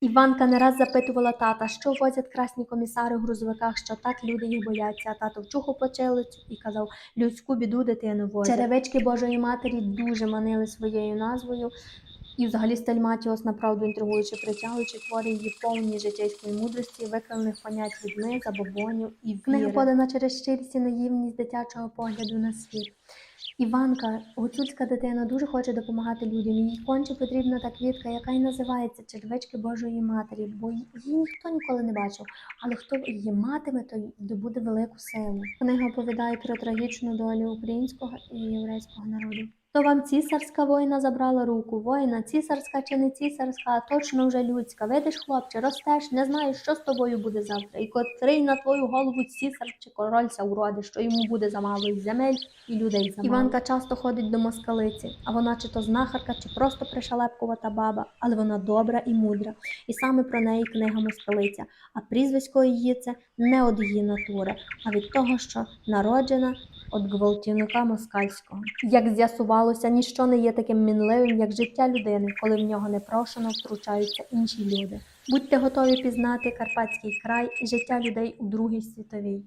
Іванка не раз запитувала тата, що возять красні комісари в грузовиках, що так люди їх бояться. Тато вчухав потилицю і казав: людську біду дитину возять. Черевички Божої Матері дуже манили своєю назвою. І взагалі стиль Матіос, направду інтригуючи, притягуючи твори її повні життєйської мудрості, викривлених понять людьми, забобонів і віри. Книга подана через щирість і наївність дитячого погляду на світ. Іванка, гуцульська дитина, дуже хоче допомагати людям. Їй конче потрібна та квітка, яка й називається червички Божої Матері, бо її ніхто ніколи не бачив. Але хто її матиме, той добуде велику силу. Книга оповідає про трагічну долю українського і єврейського народу. То вам цісарська воїна забрала руку, воїна, цісарська чи не цісарська, а точно вже людська. Видиш, хлопче, ростеш, не знаєш, що з тобою буде завтра, і котрий на твою голову цісар чи корольця уроди, що йому буде замало і земель, і людей замало. Іванка часто ходить до москалиці, а вона чи то знахарка, чи просто пришалепкувата баба, але вона добра і мудра. І саме про неї книга москалиця. А прізвисько її це не від її натури, а від того, що народжена від гвалтівника москальського. Як з'ясувалося, ніщо не є таким мінливим, як життя людини, коли в нього непрошено втручаються інші люди. Будьте готові пізнати Карпатський край і життя людей у Другій світовій.